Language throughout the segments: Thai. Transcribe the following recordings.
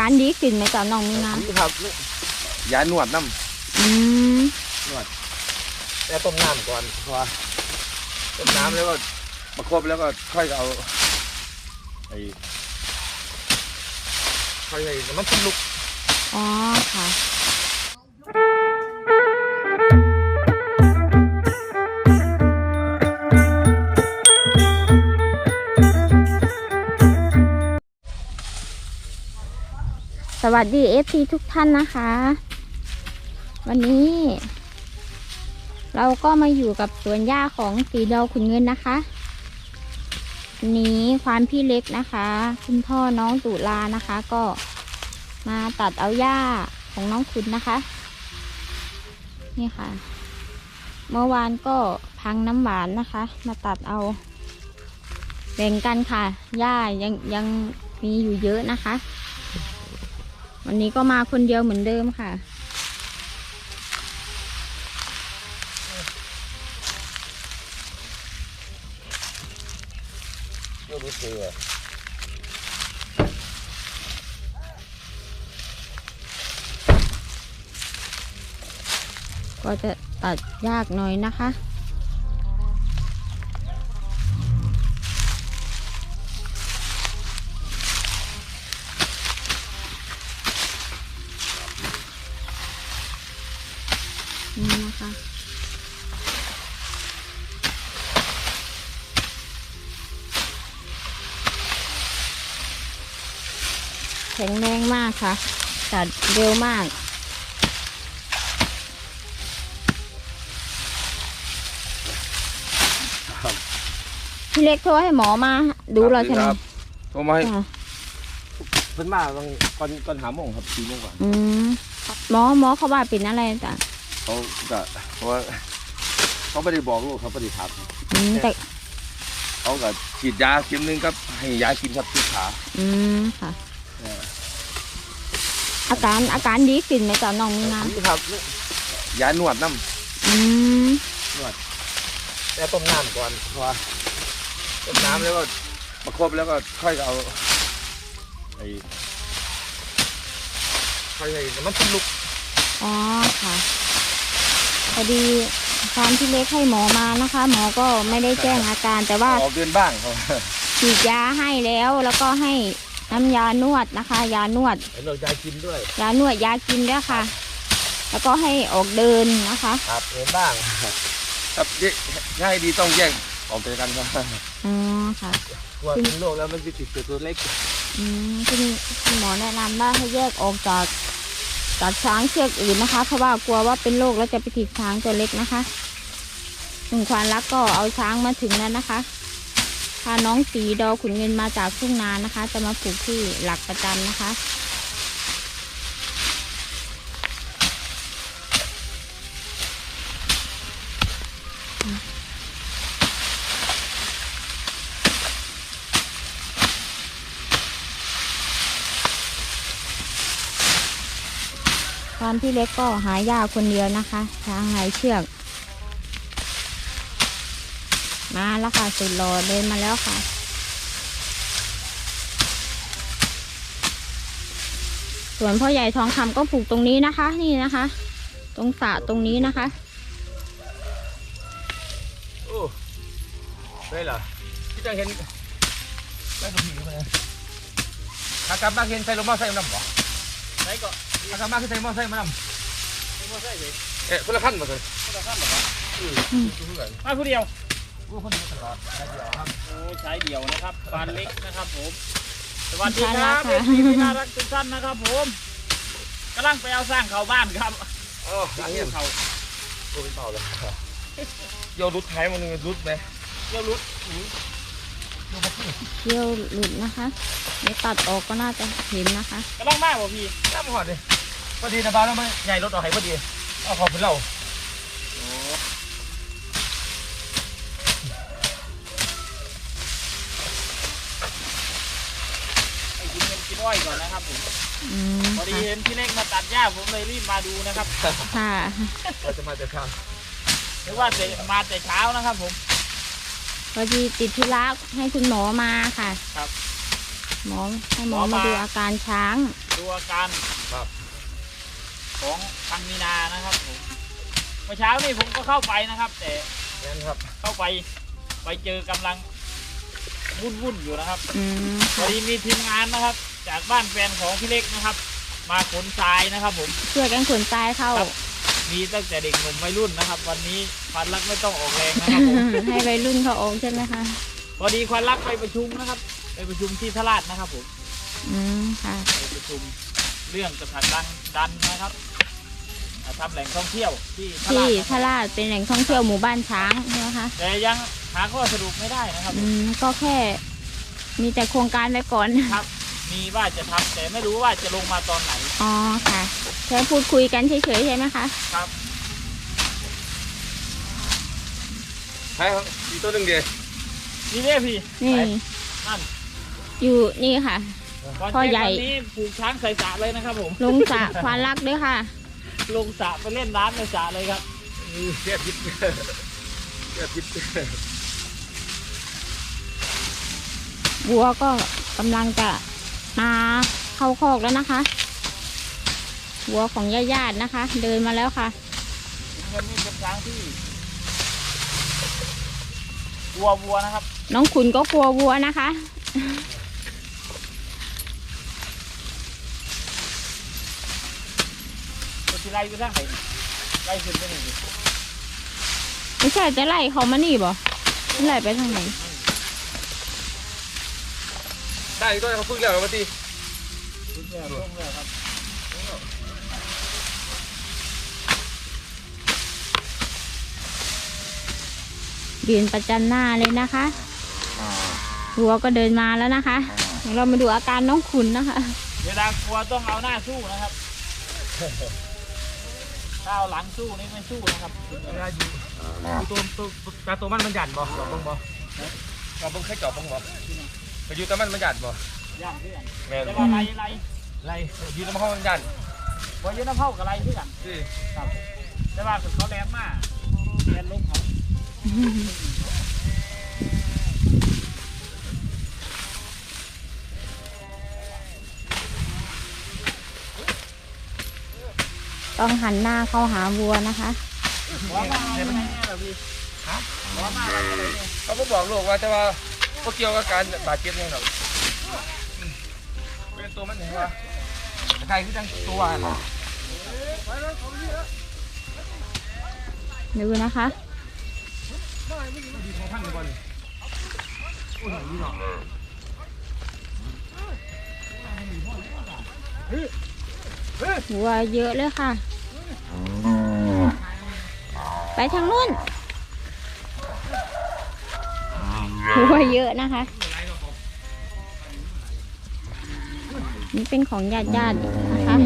การดีขึ้นไหมจ้าน้องมีนานี่ครับยาหนวดน้อืมำแต่ต้มน้ำก่อนพราะว่าต้มน้ำแล้วก็ประคบแล้วก็ค่อยเอาไอ้ค่อยไอ้น้ำมันขึ้นลุกอ๋อค่ะ วัสดีเอฟซีทุกท่านนะคะ วันนี้ เราก็มาอยู่กับสวนหญ้าของสีดาวขุนเงินนะคะนี้ควานพี่เล็กนะคะ คุณพ่อน้องตุลานะคะ ก็มาตัดเอาหญ้าของน้องขุนนะคะ นี่ค่ะ เมื่อวานก็พังน้ำหวานนะคะ มาตัดเอาแบ่งกันค่ะหญ้ายังยังมีอยู่เยอะนะคะ วันนี้ก็มาคนเดียวเหมือนเดิมค่ะเชื่อรู้สึกอะก็จะตัดยากหน่อยนะคะ ข็งแรงมากค่ะตัดเร็วมากพี่เล็กโทรให้หมอมาดูเราใช่ไหมครับโทรมาให้ค่ะเพิ่นมาตอนก่อนก่อนหาโมงครับสี่โมงกว่าอืมหมอหมอเขาว่าเป็นอะไรจ้ะเขาก็เพราะว่าเขาไม่ได้บอกลูกเขาไม่ได้ถามอืมแต่เขาก็ฉีดยาเข็มหนึงครับให้ยากินครับที่ขา อืมค่ะเออ อาการอาการดีขึ้นไหมจ๊ะน้องมีนานี่ครับยาหนวดน้อืมำแต่ต้มน้ำก่อนเพราะว่าต้มน้ำแล้วก็ประคบแล้วก็ค่อยเอาไอ้ค่อยให้น้ำมันขึ้นลุกอ๋อค่ะพอดีความที่เล็กให้หมอมานะคะ หมอก็ไม่ได้แจ้งอาการแต่ว่าออกเดินบ้างเขาฉีดยาให้แล้วแล้วก็ให้ น้ำยานวดนะคะ ยานวดให้เรายากินด้วย ยานวดยากินด้วยค่ะ แล้วก็ให้ออกเดินนะคะครับเดินบ้าง ครับแยกถ้าให้ดีต้องแยกออกจากกันครับอ๋อค่ะกลัวเป็นโรคแล้วมันไปติดกับตัวเล็กอืมคุณคุณหมอแนะนำว่าให้แยกออกจากจากช้างเชือกอื่นนะคะ เพราะว่ากลัวว่าเป็นโรคแล้วจะไปติดช้างตัวเล็กนะคะหนึ่งควานรักก็เอาช้างมาถึงแล้วนะคะ พาน้องสีดอขุนเงินมาจากทุ่งนานะคะ จะมาปลูกที่หลักประจำนะคะ ตอนที่เล็กก็หายาคนเดียวนะคะช้างหายเชือก มาแล้วค่ะสุดรอเดินมาแล้วค่ะ ส่วนพ่อใหญ่ทองคำก็ผูกตรงนี้นะคะ นี่นะคะ ตรงสระตรงนี้นะคะโอ้ได้เหรอที่จะเห็นได้กับผีเลยถ้ากลับมาเห็นใส่ลมมอไซค์มันนำบ่ไหนก็ถ้ากลับมาคือใส่มอไซค์มันนมีมอเตอร์ไซค์เลยำเอ๊ะคนละขั้นมาเลยคนละขั้นเหรอวะอือคือเพื่อนมาผู้เดียว กูคนเดียวตลอดได้เดียวครับโอ้ใช้เดียวนะครับปานเล็กนะครับผม สวัสดีคน่ารัรักบค่ะเอฟซีที่น่ารักทุกท่านนะครับ ผมกำลังไปเอาสร้างเขาบ้านครับโอ้หลังเห็นเขากูเป็นเปล่าเลยโยรุดท้ายมันรุดไหมเยี่ยวรุดเที่ยวหลุดนะคะเดี๋ยวตัดออกก็น่าจะเห็นนะคะกำลังมาบ่พี่น้ำหอดเลยพอดีนะบ้านเราไม่ใหญ่รถเอาให้พอดีเอาของเป็นเรา อ้อยก่อนนะครับผมอืมพอดีค่ะเห็นพี่เล็กมาตัดหญ้าผมเลยรีบมาดูนะครับค่ะ เราจะมาจะข้างนึกว่าจะมาแต่เช้านะครับผม พอดีติดธุระให้คุณหมอมาค่ะครับหมอให้หมอหมอมา มาดูอาการช้าง ดูอาการครับของทางมีนานะครับผมเมื่อเช้านี่ผมก็เข้าไปนะครับ แต่งั้นครับเข้าไปไปเจอกำลังวุ่นวุ่นๆอยู่นะครับอืมพอค่ะดีมีทีมงานนะครับ จากบ้านแฟนของพี่เล็กนะครับ มาขนทรายนะครับ ผม ช่วยกันขนทรายเข้า ครับ มีตั้งแต่เด็กหนุ่มวัยรุ่นนะครับ วันนี้ควันรักไม่ต้องออกแรงนะครับผม ให้วัยรุ่นเขาออกใช่ไหมคะพอดีควันรักไปประชุมนะครับ ไปประชุมที่ทราชนะครับ ผมอืมค่ะ ไปประชุมเรื่องกระถันดันดันนะครับอ่าทำแหล่งท่องเที่ยวที่ทที่ราชทนะครับราชเป็นแหล่งท่องเที่ยวหมู่บ้านช้างใช่ไหมคะแต่ยังหาข้อสรุปไม่ได้นะครับ อืมก็แค่ มีแต่โครงการไว้ก่อน ครับ มีว่าจะทำแต่ไม่รู้ว่าจะลงมาตอนไหนอ๋อค่ะแค่พูดคุยกันเฉยๆใช่ไหมคะ ครับ ใช่ครับมีตัวหนึ่งเดียวนี่เนี่ยพี่นี่ นั่นอยู่นี่ค่ะก่อนพ่อเช้ใหญ่วันนี้ปลูกช้างใส่สระเลยนะครับ ผมลงสระควานรักด้วยค่ะ ลงสระไปเล่นน้ำในสระเลยครับเสียพิษเสียพิษวัวก็กำลังจะ มาเข้าคอกแล้วนะคะวัวของญาติๆนะคะ เดินมาแล้วค่ะเงินนี่เป็นช้างที่วัววัวนะครับ น้องขุนก็กลัววัวนะคะ ตัวที่ไล่ไปทางไหนไล่ขึ้นไปหนึ่งดิไม่ใช่จะไล่เขามานี่บ่ไล่ไปทางไหน ได้อีกตัวเขาพึ่งแล้วมาตีขึ้นเรือลงเรือครับยืนประจันหน้าเลยนะคะวัวก็เดินมาแล้วนะคะเดี๋ยวเรามาดูอาการน้องขุนนะคะ เวลากลัวต้องเอาหน้าสู้นะครับถ้าเอาหลังสู้นี่ไม่สู้นะครับเวลาอยู่ตัวตัวตาตัวมันมันหยันบ่จอบบ้งบ่จอบบ้งแค่จอบบ้งบ่ ไปอยู่ตัวมันมันหยันบ่ย่างเพื่อนแม่นแต่ว่าไรไรไรอยู่ตัวมันมันหยันว่าเยอะน้ำเผากับไรเพื่อนสิครับแต่ว่าเขาแรงมากแรงลงเขาต้องหันหน้าเข้าหาวัวนะคะ หัวมาอะไรเนี่ยเหรอพี่ฮะหัวมาอะไรเนี่ยเขาก็บอกลูกว่าแต่ว่า ก็เกี่ยวกับการบาดเจ็บนี่หรอกเป็นตัวมันเห็นว่าใครคือจังตัวน่ะดูนะคะ ดีของท่านก่อนโอ้ยนี่เนาะวัวเยอะเลยค่ะ ไปทางนู้น วัวเยอะนะคะ นี่เป็นของญาติญาติๆนะคะ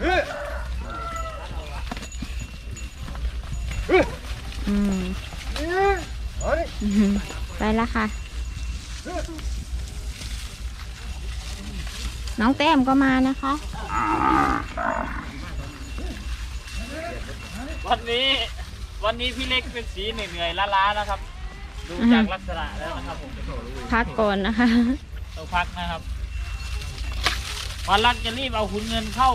เฮ้ยอืมเฮ้ยอืมไปแล้วค่ะ น้องแต้มก็มานะคะ วันนี้วันนี้พี่เล็กเป็นสีเหนื่อยๆล้าๆนะครับ ดูจากลักษณะแล้วนะครับผมพักก่อนนะคะต้องพักนะครับวันรักจะรีบเอาขุนเงินเข้า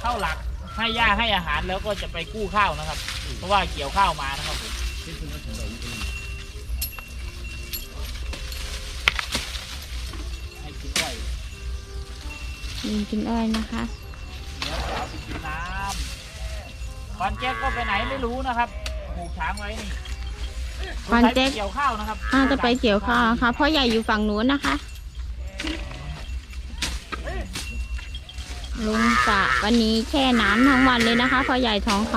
เข้าหลักให้ย่าให้อาหารแล้วก็จะไปกู้ข้าวนะครับ เพราะว่าเกี่ยวข้าวมานะครับผม ยิงกินอ้อยนะคะเดี๋ยวจะเอาไปกินน้ำควันแจ๊กก็ไปไหนไม่รู้นะครับผูกช้างไว้นี่ควันแจ๊กเกี่ยวข้าวนะครับน่าจะไปเกี่ยวข้าวค่ะพ่อใหญ่อยู่ฝั่งนู้นนะคะลุงสระวันนี้แช่น้ำทั้งวันเลยนะคะพ่อใหญ่ทองค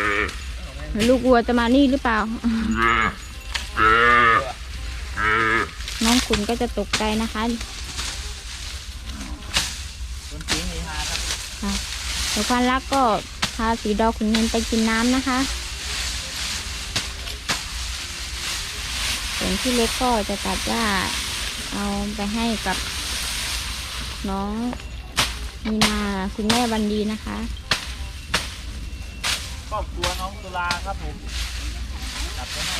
ำลูกวัวจะมานี่หรือเปล่า น้องคุณก็จะตกใจนะคะ คนจริงนี่ฮาครับ เดี๋ยวพันรักก็พาสีดอกขุนเงินไปกินน้ำนะคะ ส่วนที่เล็กก็จะตัดหญ้าเอาไปให้กับน้องมีนาคุณแม่วันดีนะคะครอบครัวน้องตุลาครับผมจัดไปให้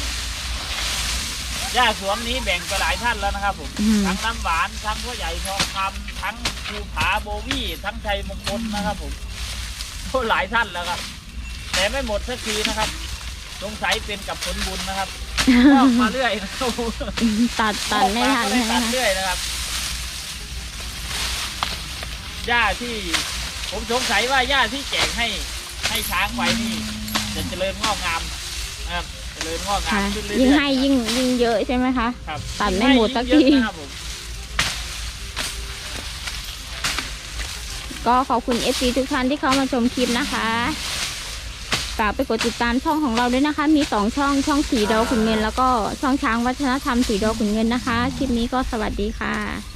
หญ้าสวนนี้แบ่งไปหลายท่านแล้วนะครับผม อืม ทั้งน้ำหวาน ทั้งพ่อใหญ่ทองคำทั้งภูผาโบวี่ ทั้งชัยมงคลนะครับผมโอ้ หลายท่านแล้วครับ แต่ไม่หมดสักทีนะครับ สงสัยเป็นกับผลบุญนะครับงอกมาเรื่อยนะครับตัดตัดไม่ทันงอกาก็ใช่ไหมได้ตัดคะเรื่อยนะครับหญ้าที่ ผมสงสัยว่าหญ้าที่แจกให้ให้ช้างไว้นี่จะเจริญงอกงามนะครับเจริญงอกงามค่ะขึ้นเรื่อยยิ่งๆให้ยิ่งยิ่งเยอะใช่ไหมคะครับตัดไม่หมดสักทียิ่งให้ยิ่งเยอะนะครับผม ก็ขอบคุณ FC ทุกท่านที่เข้ามาชมคลิปนะคะฝากไปกดติดตามช่องของเราด้วยนะคะ มีสองช่องช่องสีดอขุนเงิน แล้วก็ช่องช้างวัฒนธรรมสีดอขุนเงินนะคะ คลิปนี้ก็สวัสดีค่ะ